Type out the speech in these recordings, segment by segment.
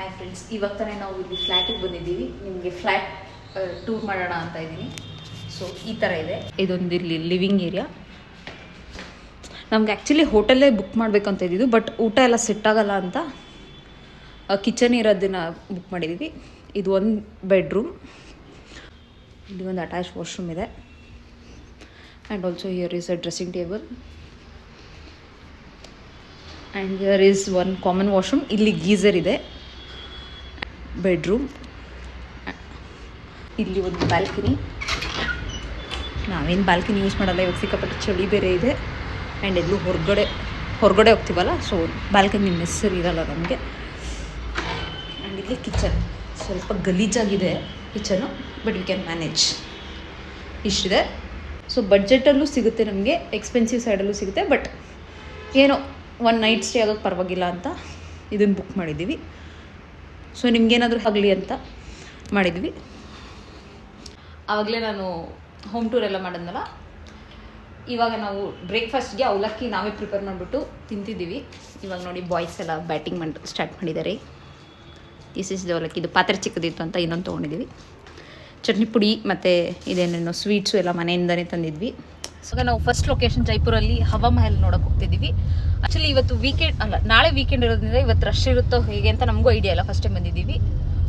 Hi friends ಇವಾಗ ನಾವು ಇಲ್ಲಿ ಫ್ಲ್ಯಾಟಿಗೆ ಬಂದಿದ್ದೀವಿ. ನಿಮಗೆ ಫ್ಲ್ಯಾಟ್ ಟೂರ್ ಮಾಡೋಣ ಅಂತ ಇದ್ದೀನಿ. ಸೊ ಈ ಥರ ಇದೆ. ಇದೊಂದು ಇಲ್ಲಿ ಲಿವಿಂಗ್ ಏರಿಯಾ ನಮ್ಗೆ ಆ್ಯಕ್ಚುಲಿ ಹೋಟೆಲ್ಲೇ ಬುಕ್ ಮಾಡಬೇಕಂತ ಇದ್ದಿದ್ದು ಬಟ್ ಊಟ ಎಲ್ಲ ಸೆಟ್ ಆಗಲ್ಲ ಅಂತ ಕಿಚನ್ ಇರೋದನ್ನ ಬುಕ್ ಮಾಡಿದ್ದೀವಿ ಇದು ಒಂದು ಬೆಡ್ರೂಮ್ ಇಲ್ಲಿ ಒಂದು ಅಟ್ಯಾಚ್ ವಾಶ್ರೂಮ್ ಇದೆ. And also here is a dressing table and here is one common washroom ಇಲ್ಲಿ ಗೀಸರ್ ಇದೆ. ಬೆಡ್ರೂಮ್ ಇಲ್ಲಿ ಒಂದು ಬಾಲ್ಕನಿ ನಾವೇನು ಬಾಲ್ಕನಿ ಯೂಸ್ ಮಾಡಲ್ಲ, ಇವಾಗ ಸಿಕ್ಕಾಪಟ್ಟೆ ಚಳಿ ಬೇರೆ ಇದೆ. ಆ್ಯಂಡ್ ಎಲ್ಲೂ ಹೊರಗಡೆ ಹೊರಗಡೆ ಹೋಗ್ತೀವಲ್ಲ ಸೊ ಬಾಲ್ಕನಿ ನೆಸರಿ ಇರಲ್ಲ ನಮಗೆ. ಆ್ಯಂಡ್ ಇಲ್ಲಿ ಕಿಚನ್ ಸ್ವಲ್ಪ ಗಲೀಜಾಗಿದೆ kitchen but we can manage ಇಷ್ಟಿದೆ. So ಬಡ್ಜೆಟಲ್ಲೂ ಸಿಗುತ್ತೆ ನಮಗೆ ಎಕ್ಸ್ಪೆನ್ಸಿವ್ ಸೈಡಲ್ಲೂ ಸಿಗುತ್ತೆ ಬಟ್ ಏನೋ ಒನ್ ನೈಟ್ ಸ್ಟೇ ಆಗೋಕ್ಕೆ ಪರವಾಗಿಲ್ಲ ಅಂತ ಇದನ್ನು ಬುಕ್ ಮಾಡಿದ್ದೀವಿ. ಸೊ ನಿಮ್ಗೇನಾದರೂ ಆಗಲಿ ಅಂತ ಮಾಡಿದ್ವಿ. ಆವಾಗಲೇ ನಾನು ಹೋಮ್ ಟೂರ್ ಎಲ್ಲ ಮಾಡಿದ್ನಲ್ಲ, ಇವಾಗ ನಾವು ಬ್ರೇಕ್ಫಾಸ್ಟ್ಗೆ ಅವಲಕ್ಕಿ ನಾವೇ ಪ್ರಿಪೇರ್ ಮಾಡಿಬಿಟ್ಟು ತಿಂತಿದ್ದೀವಿ. ಇವಾಗ ನೋಡಿ ಬಾಯ್ಸ್ ಎಲ್ಲ ಬ್ಯಾಟಿಂಗ್ ಮಾಡಿ ಸ್ಟಾರ್ಟ್ ಮಾಡಿದ್ದಾರೆ. ದಿಸ್ ಇಸ್ ಅವಲಕ್ಕಿ. ಇದು ಪಾತ್ರೆ ಚಿಕ್ಕದಿತ್ತು ಅಂತ ಇನ್ನೊಂದು ತೊಗೊಂಡಿದ್ದೀವಿ. ಚಟ್ನಿ ಪುಡಿ ಮತ್ತು ಇದೇನೇನೋ ಸ್ವೀಟ್ಸು ಎಲ್ಲ ಮನೆಯಿಂದನೇ ತಂದಿದ್ವಿ. ಸೊ ನಾವು ಫಸ್ಟ್ ಲೊಕೇಶನ್ ಜೈಪುರಲ್ಲಿ ಹವಾ ಮಹಲ್ ನೋಡಕ್ಕೆ ಹೋಗ್ತಿದ್ದೀವಿ. ಆ್ಯಕ್ಚುಲಿ ಇವತ್ತು ವೀಕೆಂಡ್ ಅಲ್ಲ, ನಾಳೆ ವೀಕೆಂಡ್ ಇರೋದ್ರಿಂದ ಇವತ್ತು ರಶ್ ಇರುತ್ತೋ ಹೇಗೆ ಅಂತ ನಮಗೂ ಐಡಿಯಾ ಇಲ್ಲ. ಫಸ್ಟ್ ಟೈಮ್ ಬಂದಿದ್ದೀವಿ.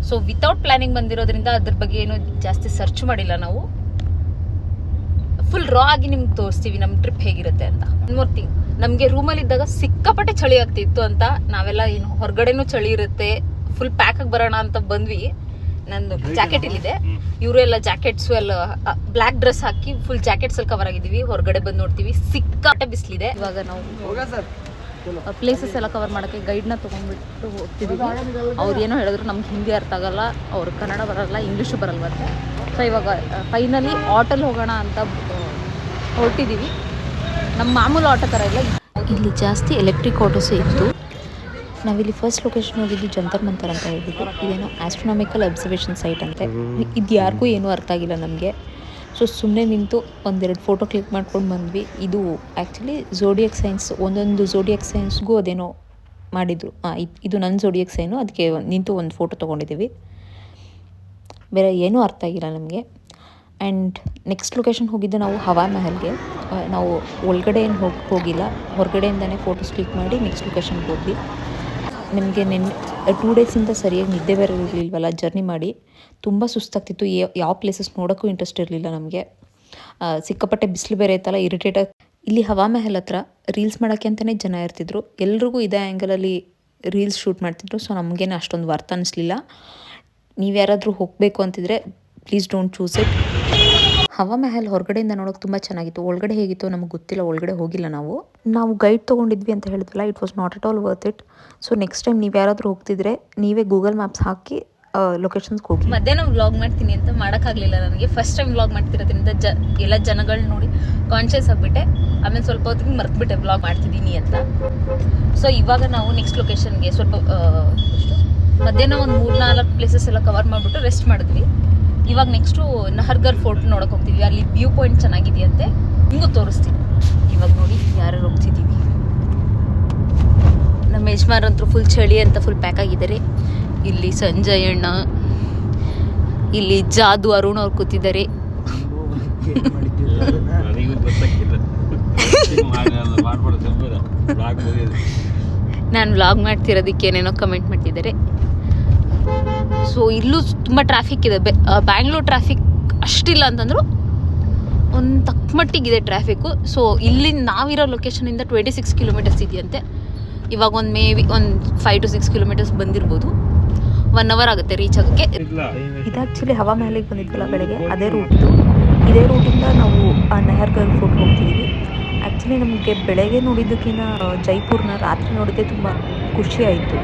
ಸೊ ವಿತೌಟ್ ಪ್ಲಾನಿಂಗ್ ಬಂದಿರೋದ್ರಿಂದ ಅದ್ರ ಬಗ್ಗೆ ಏನು ಜಾಸ್ತಿ ಸರ್ಚ್ ಮಾಡಿಲ್ಲ ನಾವು. ಫುಲ್ ರಾ ಆಗಿ ನಿಮ್ಗೆ ತೋರಿಸ್ತೀವಿ ನಮ್ಮ ಟ್ರಿಪ್ ಹೇಗಿರುತ್ತೆ ಅಂತ. ಮೂರು ನಮಗೆ ರೂಮಲ್ಲಿದ್ದಾಗ ಸಿಕ್ಕಾಪಟ್ಟೆ ಚಳಿ ಆಗ್ತಿತ್ತು ಅಂತ ನಾವೆಲ್ಲ ಏನು ಹೊರಗಡೆನೂ ಚಳಿ ಇರುತ್ತೆ ಫುಲ್ ಪ್ಯಾಕಾಗಿ ಬರೋಣ ಅಂತ ಬಂದ್ವಿ. ನಂದು ಜಾಕೆಟ್ ಇಲ್ಲಿದೆ. ಇವರು ಎಲ್ಲ ಜಾಕೆಟ್ಸ್ ಎಲ್ಲ ಬ್ಲಾಕ್ ಡ್ರೆಸ್ ಹಾಕಿ ಫುಲ್ ಜಾಕೆಟ್ಸ್ ಅಲ್ಲಿ ಕವರ್ ಆಗಿದ್ದೀವಿ ಹೊರಗಡೆ ಬಂದು ನೋಡ್ತೀವಿ. ಸಿಕ್ಕಾಪಟ್ಟೆ ಬಿಸಿಲಿದೆ. ಇವಾಗ ನಾವು ಪ್ಲೇಸಸ್ ಎಲ್ಲ ಕವರ್ ಮಾಡೋಕ್ಕೆ ಗೈಡ್ನ ತೊಗೊಂಡ್ಬಿಟ್ಟು ಹೋಗ್ತಿದ್ದೀವಿ ಅವ್ರು ಏನೋ ಹೇಳಿದ್ರು ನಮ್ಗೆ ಹಿಂದಿ ಅರ್ಥ ಆಗಲ್ಲ. ಅವ್ರು ಕನ್ನಡ ಬರಲ್ಲ ಇಂಗ್ಲೀಷು ಬರಲ್ವಂತೆ ಸೊ ಇವಾಗ ಫೈನಲಿ ಆಟೋಲ್ಲಿ ಹೋಗೋಣ ಅಂತ ಹೊರಟಿದ್ದೀವಿ ನಮ್ಮ ಮಾಮೂಲು ಆಟೋ ಥರ ಇಲ್ಲ. ಇಲ್ಲಿ ಜಾಸ್ತಿ ಎಲೆಕ್ಟ್ರಿಕ್ ಆಟೋಸೇ ಇತ್ತು. ನಾವಿಲ್ಲಿ ಫಸ್ಟ್ ಲೊಕೇಶನ್ ಹೋಗಿದ್ದು ಜಂತರ್ ಮಂತರ್ ಅಂತ ಹೇಳ್ಬಿಟ್ಟು, ಇದೇನೋ ಆಸ್ಟ್ರೋನಾಮಿಕಲ್ ಅಬ್ಸರ್ವೇಷನ್ ಸೈಟ್ ಅಂತೆ. ಇದು ಯಾರಿಗೂ ಏನೂ ಅರ್ಥ ಆಗಿಲ್ಲ ನಮಗೆ. ಸೊ ಸುಮ್ಮನೆ ನಿಂತು ಒಂದೆರಡು ಫೋಟೋ ಕ್ಲಿಕ್ ಮಾಡ್ಕೊಂಡು ಬಂದ್ವಿ. ಇದು ಆ್ಯಕ್ಚುಲಿ ಝೋಡಿಯಕ್ ಸೈನ್ಸ್ ಒಂದೊಂದು ಝೋಡಿಯಕ್ ಸೈನ್ಸ್ಗೂ ಅದೇನೋ ಮಾಡಿದರು. ಇದು ನನ್ನ ಝೋಡಿಯಕ್ ಸೈನು ಅದಕ್ಕೆ ನಿಂತು ಒಂದು ಫೋಟೋ ತೊಗೊಂಡಿದ್ದೀವಿ ಬೇರೆ ಏನೂ ಅರ್ಥ ಆಗಿಲ್ಲ ನಮಗೆ. ಆ್ಯಂಡ್ ನೆಕ್ಸ್ಟ್ ಲೊಕೇಶನ್ ಹೋಗಿದ್ದು ನಾವು ಹವಾ ಮಹಲ್ಗೆ ನಾವು ಒಳಗಡೆ ಏನು ಹೋಗಿ, ಹೋಗಿಲ್ಲ. ಹೊರಗಡೆಯಿಂದನೇ ಫೋಟೋಸ್ ಕ್ಲಿಕ್ ಮಾಡಿ ನೆಕ್ಸ್ಟ್ ಲೊಕೇಶನ್ಗೆ ಹೋದ್ವಿ. ನಿಮಗೆ ನೆನ್ನೆ ಟೂ ಡೇಸಿಂದ ಸರಿಯಾಗಿ ನಿದ್ದೆ ಬೇರೆ ಜರ್ನಿ ಮಾಡಿ. ತುಂಬ ಸುಸ್ತಾಗ್ತಿತ್ತು. ಯಾವ ಪ್ಲೇಸಸ್ ನೋಡೋಕ್ಕೂ ಇಂಟ್ರೆಸ್ಟ್ ಇರಲಿಲ್ಲ ನಮಗೆ. ಸಿಕ್ಕಾಪಟ್ಟೆ ಬಿಸಿಲು ಬೇರೆ ಇತ್ತಲ್ಲ ಇರಿಟೇಟ್ ಇಲ್ಲಿ ಹವಾ ಮಹಲ್ ಹತ್ರ ರೀಲ್ಸ್ ಮಾಡೋಕ್ಕೆ ಅಂತಲೇ ಜನ ಇರ್ತಿದ್ರು. ಎಲ್ರಿಗೂ ಇದೇ ಆ್ಯಂಗಲಲ್ಲಿ ರೀಲ್ಸ್ ಶೂಟ್ ಮಾಡ್ತಿದ್ರು ಸೊ ನಮಗೇನು ಅಷ್ಟೊಂದು ವರ್ತ್ ಅನ್ನಿಸ್ಲಿಲ್ಲ ನೀವು ಯಾರಾದರೂ ಹೋಗಬೇಕು ಅಂತಿದ್ರೆ please don't choose it Hawa Mahal ಹೊರಗಡೆಯಿಂದ ನೋಡೋಕೆ ತುಂಬ ಚೆನ್ನಾಗಿತ್ತು. ಒಳಗಡೆ ಹೇಗಿತ್ತು ನಮಗೆ ಗೊತ್ತಿಲ್ಲ ಒಳಗಡೆ ಹೋಗಿಲ್ಲ ನಾವು. ನಾವು ಗೈಡ್ ತೊಗೊಂಡಿದ್ವಿ ಅಂತ ಹೇಳಿದ್ವಲ್ಲ it was not at all worth it so next time ನೀವು ಯಾರಾದರೂ ಹೋಗ್ತಿದ್ರೆ ನೀವೇ ಗೂಗಲ್ ಮ್ಯಾಪ್ಸ್ ಹಾಕಿ ಲೊಕೇಶನ್ಸ್ಗೆ ಹೋಗಿ. ಮಧ್ಯಾಹ್ನ ವ್ಲಾಗ್ ಮಾಡ್ತೀನಿ ಅಂತ ಮಾಡೋಕ್ಕಾಗಲಿಲ್ಲ ನನಗೆ. ಫಸ್ಟ್ ಟೈಮ್ ವ್ಲಾಗ್ ಮಾಡ್ತಿರೋದ್ರಿಂದ ಜ ಎಲ್ಲ ಜನಗಳು ನೋಡಿ ಕಾನ್ಷಿಯಸ್ ಆಗಿಬಿಟ್ಟೆ. ಆಮೇಲೆ ಸ್ವಲ್ಪ ಹೊತ್ತಿಗೆ ಮರ್ತ್ಬಿಟ್ಟೆ ವ್ಲಾಗ್ ಮಾಡ್ತಿದ್ದೀನಿ ಅಂತ. ಸೊ ಇವಾಗ ನಾವು ನೆಕ್ಸ್ಟ್ ಲೊಕೇಶನ್ಗೆ ಸ್ವಲ್ಪ ಮಧ್ಯಾಹ್ನ ಒಂದು ಮೂರು ನಾಲ್ಕು ಪ್ಲೇಸಸ್ ಎಲ್ಲ ಕವರ್ ಮಾಡಿಬಿಟ್ಟು ರೆಸ್ಟ್ ಮಾಡಿದ್ವಿ. ಇವಾಗ ನೆಕ್ಸ್ಟು ನಹರ್ಗರ್ ಫೋರ್ಟ್ ನೋಡೋಕೆ ಹೋಗ್ತೀವಿ. ಅಲ್ಲಿ ವ್ಯೂ ಪಾಯಿಂಟ್ ಚೆನ್ನಾಗಿದೆಯಂತೆ. ನಿಮಗೂ ತೋರಿಸ್ತೀನಿ. ಇವಾಗ ನೋಡಿ ಯಾರು ಹೋಗ್ತಿದ್ದೀವಿ ನಮ್ಮ ಯಜಮಾನಂತರು ಫುಲ್ ಚಳಿ ಅಂತ ಫುಲ್ ಪ್ಯಾಕ್ ಆಗಿದ್ದಾರೆ. ಇಲ್ಲಿ ಸಂಜಯ್ ಅಣ್ಣ ಇಲ್ಲಿ ಜಾದು ಅರುಣ್ ಅವ್ರು ಕೂತಿದ್ದಾರೆ. ನಾನು ವ್ಲಾಗ್ ಮಾಡ್ತಿರೋದಕ್ಕೆ ಏನೇನೋ ಕಮೆಂಟ್ ಮಾಡ್ತಿದ್ದಾರೆ. ಸೊ ಇಲ್ಲೂ ತುಂಬ ಟ್ರಾಫಿಕ್ ಇದೆ. ಬ್ಯಾಂಗ್ಳೂರ್ ಟ್ರಾಫಿಕ್ ಅಷ್ಟಿಲ್ಲ ಅಂತಂದ್ರು ಒಂದು ತಕ್ಕ ಮಟ್ಟಿಗಿದೆ ಟ್ರಾಫಿಕ್ಕು ಸೊ ಇಲ್ಲಿ ನಾವಿರೋ ಲೊಕೇಶನಿಂದ ಟ್ವೆಂಟಿ ಸಿಕ್ಸ್ ಕಿಲೋಮೀಟರ್ಸ್ ಇದೆಯಂತೆ. ಇವಾಗ ಒಂದು ಮೇ ಬಿ ಒಂದು ಫೈವ್ ಟು ಸಿಕ್ಸ್ ಕಿಲೋಮೀಟರ್ಸ್ ಬಂದಿರ್ಬೋದು. ಒನ್ ಅವರ್ ಆಗುತ್ತೆ ರೀಚ್ ಆಗೋಕ್ಕೆ. ಇದು ಆ್ಯಕ್ಚುಲಿ ಹವಾ ಮಹಲಿಗೆ ಬಂದಿದ್ವಲ್ಲ ಬೆಳಗ್ಗೆ, ಅದೇ ರೂಟ್ ಇದು ಇದೇ ರೂಟಿಂದ ನಾವು, ಆ ನೆಹರ್ಗರ್ ಫೋರ್ಟ್ ಹೋಗ್ತಿದ್ದೀವಿ ಆ್ಯಕ್ಚುಲಿ ನಮಗೆ ಬೆಳಗ್ಗೆ ನೋಡಿದ್ದಕ್ಕಿಂತ ಜೈಪುರ್ನ ರಾತ್ರಿ ನೋಡಿದ್ದೆ ತುಂಬ ಖುಷಿ ಆಯಿತು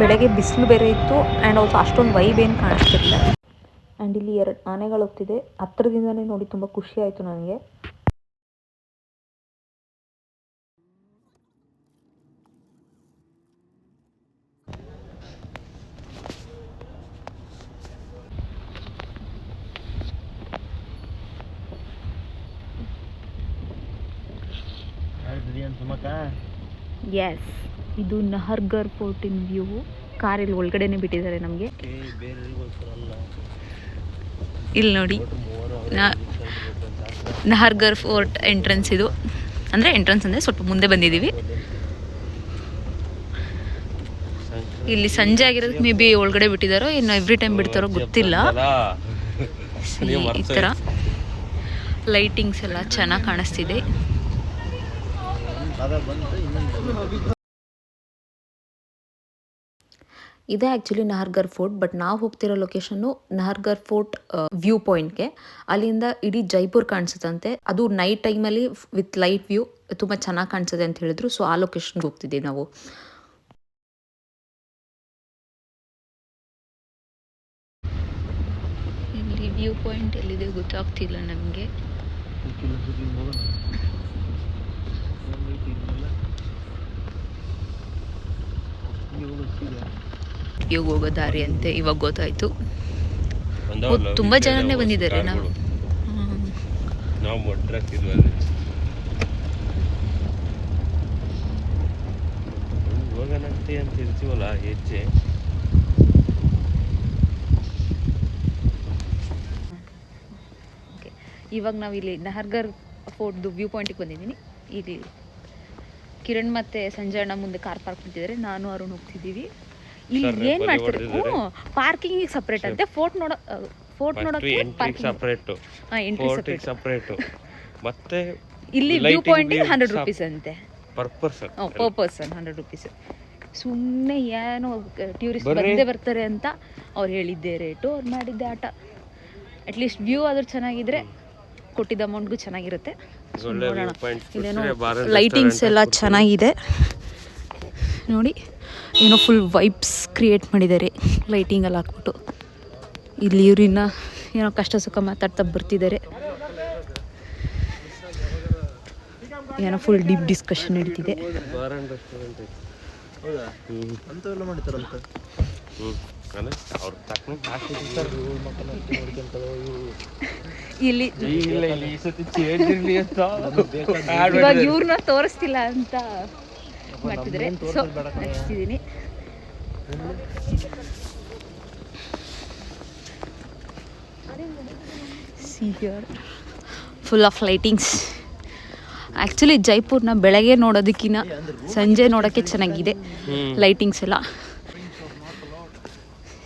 ಬೆಳಗ್ಗೆ ಬಿಸಿಲು ಬೇರೆ ಇತ್ತು ಆ್ಯಂಡ್ ಆಲ್ಸೋ ಅಷ್ಟೊಂದು ವೈಬ್ ಏನು ಕಾಣಿಸ್ತಿರಲಿಲ್ಲ. ಆ್ಯಂಡ್ ಇಲ್ಲಿ ಎರಡು ಆನೆಗಳು ಹೋಗ್ತಿದೆ ಹತ್ರದಿಂದನೇ ನೋಡಿ ತುಂಬ ಖುಷಿ ಆಯಿತು ನನಗೆ. ಎಸ್ ಇದು ನಹರ್ಗರ್ ಫೋರ್ಟಿನ್ ವ್ಯೂ. ಕಾರ್ ಇಲ್ಲಿ ಒಳಗಡೆನೆ ಬಿಟ್ಟಿದ್ದಾರೆ ನಮಗೆ. ಇಲ್ಲಿ ನೋಡಿ. ನಹರ್ಗರ್ ಫೋರ್ಟ್ ಎಂಟ್ರೆನ್ಸ್ ಇದು. ಅಂದರೆ ಎಂಟ್ರೆನ್ಸ್ ಅಂದರೆ ಸ್ವಲ್ಪ ಮುಂದೆ ಬಂದಿದ್ದೀವಿ ಇಲ್ಲಿ ಸಂಜೆ ಆಗಿರೋದಕ್ಕೆ ಮೇ ಬಿ ಒಳಗಡೆ ಬಿಟ್ಟಿದ್ದಾರೋ ಇನ್ನು ಎವ್ರಿ ಟೈಮ್ ಬಿಡ್ತಾರೋ ಗೊತ್ತಿಲ್ಲ. ಈ ಥರ ಲೈಟಿಂಗ್ಸ್ ಎಲ್ಲ ಚೆನ್ನಾಗಿ ಕಾಣಿಸ್ತಿದೆ. ಇದೇ ಆ್ಯಕ್ಚುಲಿ ನಹರ್ಗರ್ ಫೋರ್ಟ್ ಬಟ್ ನಾವು ಹೋಗ್ತಿರೋ ಲೊಕೇಶನ್ನು ನಹರ್ಗರ್ ಫೋರ್ಟ್ ವ್ಯೂ ಪಾಯಿಂಟ್ಗೆ ಅಲ್ಲಿಂದ ಇಡೀ ಜೈಪುರ್ ಕಾಣಿಸುತ್ತಂತೆ. ಅದು ನೈಟ್ ಟೈಮಲ್ಲಿ ವಿತ್ ಲೈಟ್ ವ್ಯೂ ತುಂಬ ಚೆನ್ನಾಗಿ ಕಾಣಿಸುತ್ತೆ ಅಂತ ಹೇಳಿದ್ರು. ಸೊ ಆ ಲೊಕೇಶನ್ಗೆ ಹೋಗ್ತಿದ್ದೀವಿ ನಾವು. ಇಲ್ಲಿ ವ್ಯೂ ಪಾಯಿಂಟ್ ಎಲ್ಲಿದೆ ಗೊತ್ತಾಗ್ತಿಲ್ಲ ನನಗೆ ವ್ಯೂಗೆ ಹೋಗೋ ದಾರಿ ಅಂತೆ ಇವಾಗ ಗೊತ್ತಾಯ್ತು. ತುಂಬಾ ಜನನೇ ಬಂದಿದ್ದಾರೆ ನಾವು. ಹ್ಮ್. ನಾವು ಮೊಡ್ರಾಕ್ತಿದ್ವಿ ಹೋಗೋಣಂತೆ ಅಂತ ಇರ್ತೀವಲ್ಲ ಹೆಜ್ಜೆ. ಓಕೆ ಇವಾಗ ನಾವು ಇಲ್ಲಿ ನಹರ್ಗರ್ ಫೋರ್ಟ್ದು ವ್ಯೂ ಪಾಯಿಂಟಿಗೆ ಬಂದಿದ್ದೀನಿ. ಇಲ್ಲಿ ಕಿರಣ್ ಮತ್ತೆ ಸಂಜಯಣ್ಣ ಮುಂದೆ ಕಾರ್ ಪಾರ್ಕ್ ಮಾಡ್ತಿದ್ದಾರೆ. ನಾನು ಅರುಣ್ ಹೋಗ್ತಿದ್ದೀವಿ. ಇಲ್ಲಿ ಏನ್ ಮಾಡ್ತಾರೆ? ಪಾರ್ಕಿಂಗ್ ಸಪ್ರೇಟ್ ಅಂತೆ ಫೋರ್ಟ್ ನೋಡ ಫೋರ್ಟ್ ನೋಡಕ್ಕೆ ಎಂಟ್ರಿಗೆ ಪಾರ್ಕಿಂಗ್ ಸಪ್ರೇಟು ಎಂಟ್ರಿ ಸಪ್ರೇಟ್ ಮತ್ತೆ ಇಲ್ಲಿ ವ್ಯೂ ಪಾಯಿಂಟ್ ಹಂಡ್ರೆಡ್ ರುಪೀಸ್ ಅಂತೆ. Per person per person hundred rupees ಸುಮ್ಮನೆ ಏನೋ ಟೂರಿಸ್ಟ್. ಬಂದೇ ಬರ್ತಾರೆ ಅಂತ ಅವ್ರು ಹೇಳಿದ್ದೆ ರೇಟು ಅವ್ರು ಮಾಡಿದ್ದೆ ಆಟ. ಅಟ್ಲೀಸ್ಟ್ ವ್ಯೂ ಆದ್ರೂ ಚೆನ್ನಾಗಿದ್ರೆ ಕೊಟ್ಟಿದ್ದ ಅಮೌಂಟ್ಗೂ ಚೆನ್ನಾಗಿರುತ್ತೆ. ಲೈಟಿಂಗ್ಸ್ ಎಲ್ಲ ಚೆನ್ನಾಗಿದೆ. ನೋಡಿ. ಏನೋ ಫುಲ್ ವೈಬ್ಸ್ ಕ್ರಿಯೇಟ್ ಮಾಡಿದ್ದಾರೆ. ಲೈಟಿಂಗ್ ಎಲ್ಲ ಹಾಕ್ಬಿಟ್ಟು. ಇಲ್ಲಿ ಇವ್ರಿನ್ನ ಏನೋ ಕಷ್ಟ ಸುಖ ಮಾತಾಡ್ತಾ ಬರ್ತಿದ್ದಾರೆ. ಏನೋ ಫುಲ್ ಡೀಪ್ ಡಿಸ್ಕಷನ್ ನಡೀತಿದೆ. ಇಲ್ಲಿ ಇವಾಗ ಇವ್ರನ್ನ ತೋರಿಸ್ತಿಲ್ಲ ಅಂತ. ಮಾಡ್ತಿದ್ದಾರೆ so full of lightings actually ಜೈಪುರ್ನ ಬೆಳಗ್ಗೆ ನೋಡೋದಕ್ಕಿಂತ ಸಂಜೆ ನೋಡೋಕ್ಕೆ ಚೆನ್ನಾಗಿದೆ. ಲೈಟಿಂಗ್ಸ್ ಎಲ್ಲ.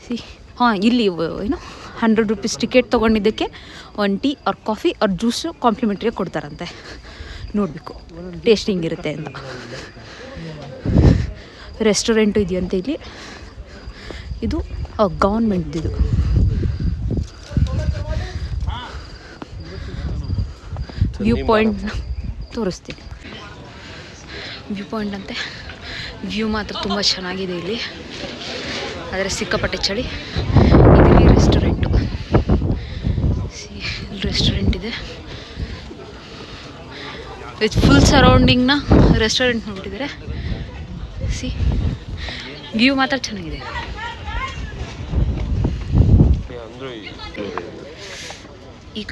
ಸಿ ಹಾಂ ಇಲ್ಲಿ ಏನು ಹಂಡ್ರೆಡ್ ರುಪೀಸ್ ಟಿಕೆಟ್ ತೊಗೊಂಡಿದ್ದಕ್ಕೆ ಒನ್ ಟೀ ಅವ್ರ ಕಾಫಿ ಅವ್ರ ಜ್ಯೂಸು ಕಾಂಪ್ಲಿಮೆಂಟ್ರಿಯಾಗಿ ಕೊಡ್ತಾರಂತೆ. ನೋಡಬೇಕು. ಟೇಸ್ಟಿಂಗ್ ಇರುತ್ತೆ ಅಂತ. ರೆಸ್ಟೋರೆಂಟು ಇದೆಯಂತೆ ಇಲ್ಲಿ. ಇದು ಗೌರ್ಮೆಂಟ್ದಿದು ವ್ಯೂ ಪಾಯಿಂಟ್ ತೋರಿಸ್ತೀನಿ. ವ್ಯೂ ಪಾಯಿಂಟ್ ಅಂತೆ. ವ್ಯೂ ಮಾತ್ರ ತುಂಬ ಚೆನ್ನಾಗಿದೆ ಇಲ್ಲಿ. ಆದರೆ ಸಿಕ್ಕಾಪಟ್ಟೆ ಚಳಿ ಇಲ್ಲಿ ರೆಸ್ಟೋರೆಂಟು ಇಲ್ಲಿ ರೆಸ್ಟೋರೆಂಟ್ ಇದೆ ವಿತ್ ಫುಲ್ ಸರೌಂಡಿಂಗ್ನ ರೆಸ್ಟೋರೆಂಟ್ ನೋಡ್ಬಿಟ್ಟಿದ್ದಾರೆ ಸಿ ವ್ಯೂ ಮಾತ್ರ ಚೆನ್ನಾಗಿದೆ. ಈ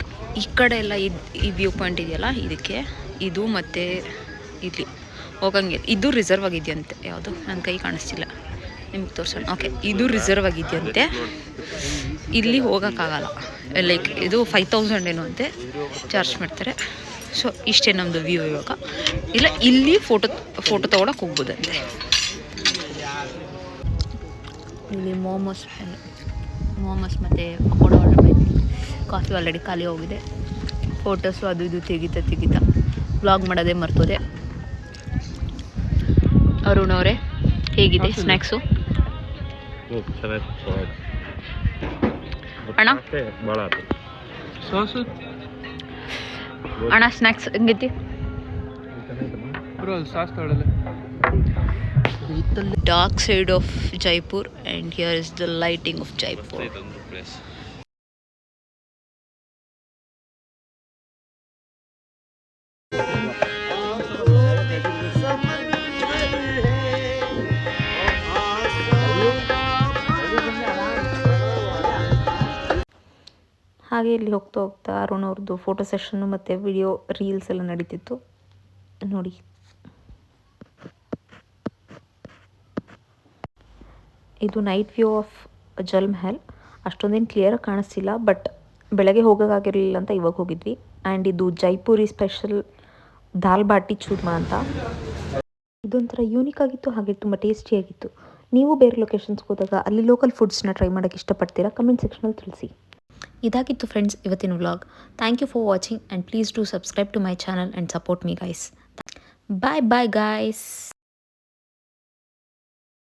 ಈ ಕಡೆ ಎಲ್ಲ ಈ ವ್ಯೂ ಪಾಯಿಂಟ್ ಇದೆಯಲ್ಲ? ಇದಕ್ಕೆ, ಇದು ಮತ್ತು ಇಲ್ಲಿ. ಹೋಗಂಗೆ, ಇದು ರಿಸರ್ವ್ ಆಗಿದೆಯಂತೆ. ಯಾವುದು? ನನ್ನ ಕೈ ಕಾಣಿಸ್ತಿಲ್ಲ. ನಿಮ್ಗೆ ತೋರ್ಸೋಣ. ಓಕೆ ಇದು ರಿಸರ್ವ್ ಆಗಿದೆಯಂತೆ. ಇಲ್ಲಿ ಹೋಗೋಕ್ಕಾಗಲ್ಲ. ಲೈಕ್ ಇದು ಫೈವ್ ತೌಸಂಡ್ ಏನು ಅಂತೆ. ಚಾರ್ಜ್ ಮಾಡ್ತಾರೆ. ಸೊ ಇಷ್ಟೇ ನಮ್ಮದು ವ್ಯೂ ಇವಾಗ. ಇಲ್ಲ ಇಲ್ಲಿ ಫೋಟೋ ಫೋಟೋ ತೊಗೊಳಕ್ಕೆ ಹೋಗ್ಬೋದಂತೆ. ಇಲ್ಲಿ ಮೋಮೋಸ್ ಮೋಮೋಸ್ ಮತ್ತು ಪಕೋಡ ಆರ್ಡರ್ ಮಾಡಿದ್ವಿ. ಕಾಫಿ ಆಲ್ರೆಡಿ ಖಾಲಿ ಹೋಗಿದೆ. ಫೋಟೋಸು ಅದು ಇದು ತೆಗಿತಾ ತೆಗಿತಾ ವ್ಲಾಗ್ ಮಾಡೋದೇ ಮರ್ತೋದೆ. ಅರುಣ್ ಅವರೇ ಹೇಗಿದೆ ಸ್ನ್ಯಾಕ್ಸು ಅಣ್ಣ? ಅಣ್ಣ? ಅಣ್ಣ ಸ್ನ್ಯಾಕ್ಸ್ ಹಂಗೈತಿ bro sauce ತೊಗೊಳಲ್ಲ dark side of Jaipur and here is the ಹಾಗೆ ಇಲ್ಲಿ ಹೋಗ್ತಾ ಹೋಗ್ತಾ ಅರುಣ್ ಅವ್ರದ್ದು ಫೋಟೋ ಸೆಷನ್ನು ಮತ್ತು ವಿಡಿಯೋ ರೀಲ್ಸ್ ಎಲ್ಲ ನಡೀತಿತ್ತು. ನೋಡಿ. ಇದು night view of Jal Mahal ಅಷ್ಟೊಂದೇನು ಕ್ಲಿಯರಾಗಿ ಕಾಣಿಸ್ತಿಲ್ಲ ಬಟ್ ಬೆಳಗ್ಗೆ ಹೋಗೋಕ್ಕಾಗಿರಲಿಲ್ಲ ಅಂತ ಇವಾಗ ಹೋಗಿದ್ವಿ. ಆ್ಯಂಡ್ ಇದು ಜೈಪುರಿ ಸ್ಪೆಷಲ್ ದಾಲ್ ಬಾಟಿ ಚೂರ್ಮಾ ಅಂತ. ಇದೊಂಥರ ಯೂನಿಕ್ ಆಗಿತ್ತು, ಹಾಗೆ ತುಂಬ ಟೇಸ್ಟಿಯಾಗಿತ್ತು ನೀವು ಬೇರೆ ಲೊಕೇಶನ್ಸ್ಗೆ ಹೋದಾಗ ಅಲ್ಲಿ ಲೋಕಲ್ ಫುಡ್ಸ್ನ ಟ್ರೈ ಮಾಡೋಕ್ಕೆ ಇಷ್ಟಪಡ್ತೀರಾ? ಕಮೆಂಟ್ ಸೆಕ್ಷನಲ್ಲಿ ತಿಳಿಸಿ. ಇದಾಗಿತ್ತು ಫ್ರೆಂಡ್ಸ್ ಇವತ್ತಿನ vlog thank you for watching and please do subscribe to my channel and support me guys bye bye guys